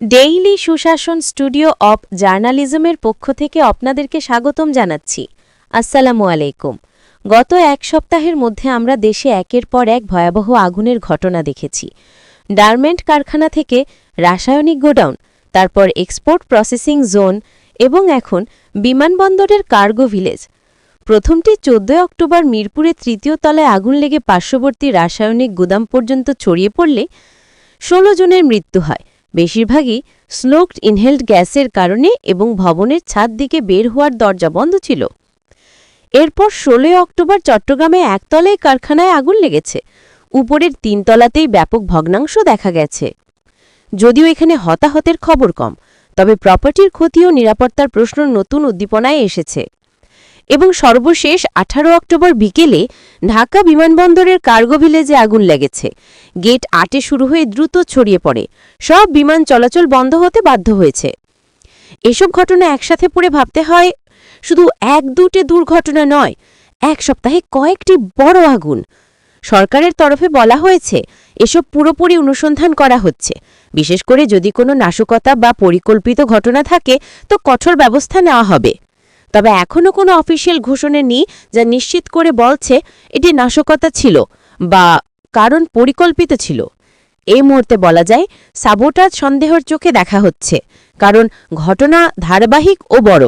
Daily সুশাসন studio of জার্নালিজমের পক্ষ থেকে আপনাদেরকে স্বাগতম জানাচ্ছি। আসসালামু আলাইকুম। গত এক সপ্তাহের মধ্যে আমরা দেশে একের পর এক ভয়াবহ আগুনের ঘটনা দেখেছি। গার্মেন্ট কারখানা থেকে রাসায়নিক গোডাউন, তারপর এক্সপোর্ট প্রসেসিং জোন এবং এখন বিমানবন্দরের কার্গো ভিলেজ। প্রথমটি চোদ্দই অক্টোবর মিরপুরে তৃতীয় তলায় আগুন লেগে পার্শ্ববর্তী রাসায়নিক গুদাম পর্যন্ত ছড়িয়ে পড়লে ষোলো জনের মৃত্যু হয়। বেশিরভাগই স্নোকড ইনহেলড গ্যাসের কারণে এবং ভবনের ছাদ দিকে বের হওয়ার দরজা বন্ধ ছিল। এরপর ষোলোই অক্টোবর চট্টগ্রামে একতলায় কারখানায় আগুন লেগেছে। উপরের তিনতলাতেই ব্যাপক ভগ্নাংশ দেখা গেছে। যদিও এখানে হতাহতের খবর কম, তবে প্রপার্টির ক্ষতি ও নিরাপত্তার প্রশ্ন নতুন উদ্দীপনায় এসেছে। এবং সর্বশেষ আঠারো অক্টোবর বিকেলে ঢাকা বিমানবন্দরের কার্গো ভিলেজে আগুন লেগেছে। গেট আটে শুরু হয়ে দ্রুত ছড়িয়ে পড়ে। সব বিমান চলাচল বন্ধ হতে বাধ্য হয়েছে। এসব ঘটনা একসাথে পড়ে ভাবতে হয়, শুধু এক দুটে দুর্ঘটনা নয়, এক সপ্তাহে কয়েকটি বড় আগুন। সরকারের তরফে বলা হয়েছে, এসব পুরোপুরি অনুসন্ধান করা হচ্ছে। বিশেষ করে যদি কোনো নাশকতা বা পরিকল্পিত ঘটনা থাকে, তো কঠোর ব্যবস্থা নেওয়া হবে। তবে এখনও কোনো অফিসিয়াল ঘোষণা নেই যা নিশ্চিত করে বলছে এটি নাশকতা ছিল বা কারণ পরিকল্পিত ছিল। এই মুহূর্তে বলা যায় সাবোটাজ সন্দেহের চোখে দেখা হচ্ছে, কারণ ঘটনা ধারাবাহিক ও বড়।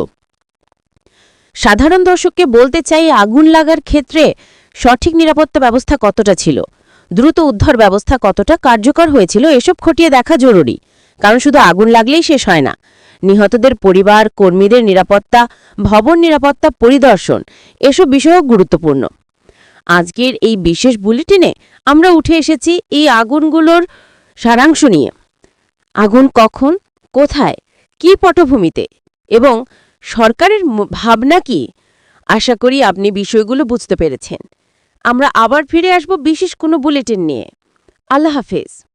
সাধারণ দর্শককে বলতে চাই, আগুন লাগার ক্ষেত্রে সঠিক নিরাপত্তা ব্যবস্থা কতটা ছিল? দ্রুত উদ্ধার ব্যবস্থা কতটা কার্যকর হয়েছিল? এসব খতিয়ে দেখা জরুরি, কারণ শুধু আগুন লাগলেই শেষ হয় না। নিহতদের পরিবার, কর্মীদের নিরাপত্তা, ভবন নিরাপত্তা পরিদর্শন, এসব বিষয়ও গুরুত্বপূর্ণ। আজকের এই বিশেষ বুলেটিনে আমরা উঠে এসেছি এই আগুনগুলোর সারাংশ নিয়ে। আগুন কখন, কোথায়, কী পটভূমিতে এবং সরকারের ভাবনা কি? আশা করি আপনি বিষয়গুলো বুঝতে পেরেছেন। আমরা আবার ফিরে আসব বিশেষ কোনো বুলেটিন নিয়ে। আল্লাহ হাফেজ।